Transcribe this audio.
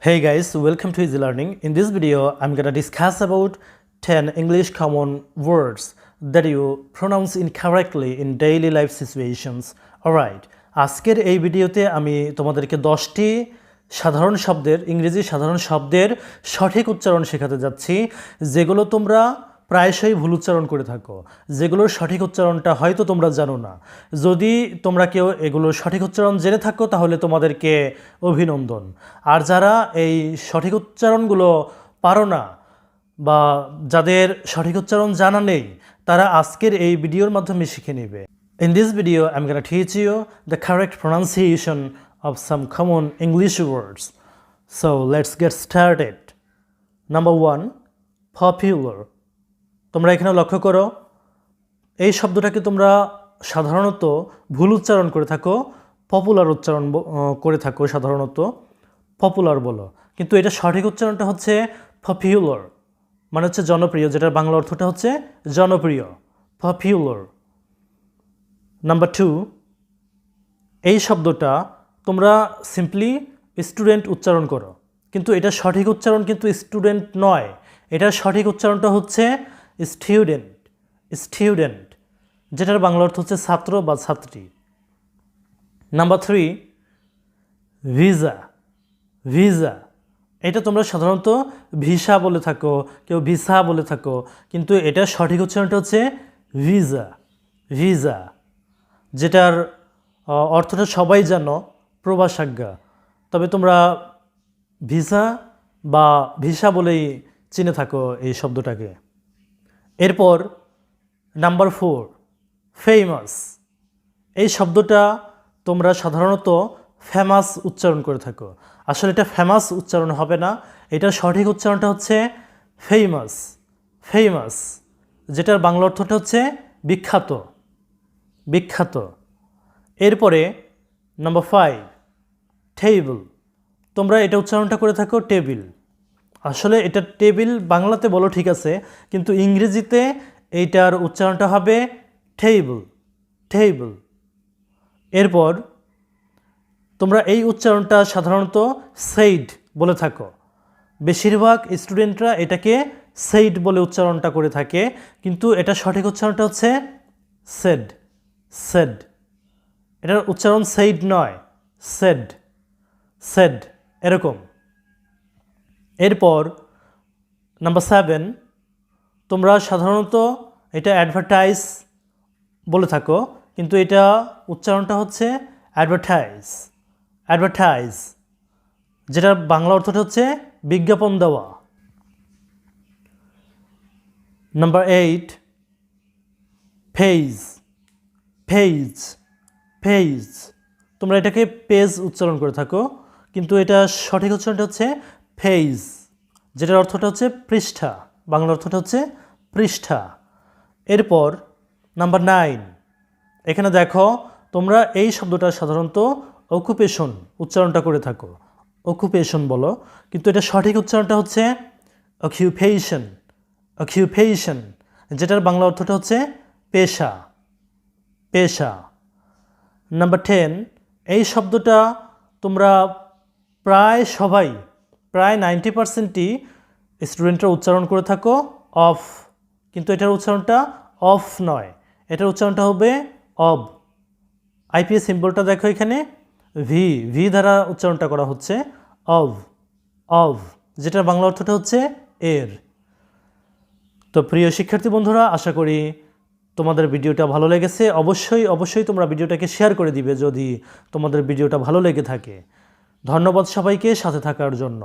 Hey guys, welcome to Easy Learning. In this video, I'm gonna discuss about 10 English common words that you pronounce incorrectly in daily life situations. Alright, আজকের এই ভিডিওতে আমি তোমাদেরকে দশটি সাধারণ শব্দের ইংরেজি সাধারণ শব্দের সঠিক উচ্চারণ শেখাতে যাচ্ছি যেগুলো তোমরা প্রায়শই ভুল উচ্চারণ করে থাকো যেগুলোর সঠিক উচ্চারণটা হয়তো তোমরা জানো না যদি তোমরা কেউ এগুলোর সঠিক উচ্চারণ জেনে থাকো তাহলে তোমাদেরকে অভিনন্দন আর যারা এই সঠিক উচ্চারণগুলো পারো না বা যাদের সঠিক উচ্চারণ জানা নেই তারা আজকের এই ভিডিওর মাধ্যমে শিখে নেবে this video, I'm going to teach you the correct pronunciation of some common English words. So let's get started. Number one, popular. তোমরা এখানে লক্ষ্য করো, এই শব্দটাকে তোমরা সাধারণত ভুল উচ্চারণ করে থাকো পপুলার উচ্চারণ করে থাকো সাধারণত পপুলার বলো। কিন্তু এটা সঠিক উচ্চারণটা হচ্ছে পপুলার মানে হচ্ছে জনপ্রিয়, যেটার বাংলা অর্থটা হচ্ছে জনপ্রিয় পপুলার নাম্বার টু এই শব্দটা তোমরা সিম্পলি স্টুডেন্ট উচ্চারণ করো, কিন্তু এটা সঠিক উচ্চারণ কিন্তু স্টুডেন্ট নয়, এটার সঠিক উচ্চারণটা হচ্ছে স্টুডেন্ট স্টুডেন্ট যেটার বাংলা অর্থ হচ্ছে ছাত্র বা ছাত্রী। নাম্বার থ্রি ভিসা ভিসা এটা তোমরা সাধারণত ভিসা বলে থাকো, কেউ ভিসা বলে থাকো, কিন্তু এটার সঠিক উচ্চারণটা হচ্ছে ভিসা ভিসা যেটার অর্থটা সবাই জানো, প্রবাসাজ্ঞা। তবে তোমরা ভিসা বা ভিসা বলেই চিনে থাকো এই শব্দটাকে। এরপর নাম্বার ফোর ফেমাস এই শব্দটা তোমরা সাধারণত ফেমাস উচ্চারণ করে থাকো। আসলে এটা ফেমাস উচ্চারণ হবে না। এটার সঠিক উচ্চারণটা হচ্ছে ফেমাস ফেমাস যেটার বাংলা অর্থটা হচ্ছে বিখ্যাত বিখ্যাত। এরপরে নাম্বার ফাইভ টেবিল তোমরা এটা উচ্চারণটা করে থাকো টেবিল আসলে এটা টেবিল বাংলাতে বলো ঠিক আছে, কিন্তু ইংরেজিতে এইটার উচ্চারণটা হবে টেবিল টেবিল এরপর তোমরা এই উচ্চারণটা সাধারণত সেইড বলে থাকো। বেশিরভাগ স্টুডেন্টরা এটাকে সেইড বলে উচ্চারণটা করে থাকে, কিন্তু এটা সঠিক উচ্চারণটা হচ্ছে সেড সেড এটার উচ্চারণ সেইড নয় সেড সেড এরকম। এরপর নাম্বার সেভেন তোমরা সাধারণত এটা অ্যাডভার্টাইজ বলে থাকো, কিন্তু এটা উচ্চারণটা হচ্ছে অ্যাডভার্টাইজ অ্যাডভার্টাইজ যেটার বাংলা অর্থটা হচ্ছে বিজ্ঞাপন দেওয়া। Number eight phase phase phase তোমরা এটাকে পেজ উচ্চারণ করে থাকো, কিন্তু এটা সঠিক উচ্চারণটা হচ্ছে ফেজ যেটার অর্থটা হচ্ছে পৃষ্ঠা বাংলা অর্থটা হচ্ছে পৃষ্ঠা। এরপর নাম্বার নাইন এখানে দেখো, তোমরা এই শব্দটা সাধারণত অকুপেশন উচ্চারণটা করে থাকো। অকুপেশন বলো, কিন্তু এটা সঠিক উচ্চারণটা হচ্ছে অকিউপেশন অকিউপেশন যেটার বাংলা অর্থটা হচ্ছে পেশা পেশা। নাম্বার টেন এই শব্দটা তোমরা প্রায় সবাই প্রায় নাইনটি পার্সেন্টই স্টুডেন্টরা উচ্চারণ করে থাকো অফ কিন্তু এটার উচ্চারণটা অফ নয়। এটার উচ্চারণটা হবে অব আইপিএস সিম্বলটা দেখো এখানে। ভি ভি দ্বারা উচ্চারণটা করা হচ্ছে অভ অভ যেটার বাংলা অর্থটা হচ্ছে এর। তো প্রিয় শিক্ষার্থী বন্ধুরা, আশা করি তোমাদের ভিডিওটা ভালো লেগেছে। অবশ্যই অবশ্যই তোমরা ভিডিওটাকে শেয়ার করে দিবে যদি তোমাদের ভিডিওটা ভালো লেগে থাকে। ধন্যবাদ সবাইকে সাথে থাকার জন্য।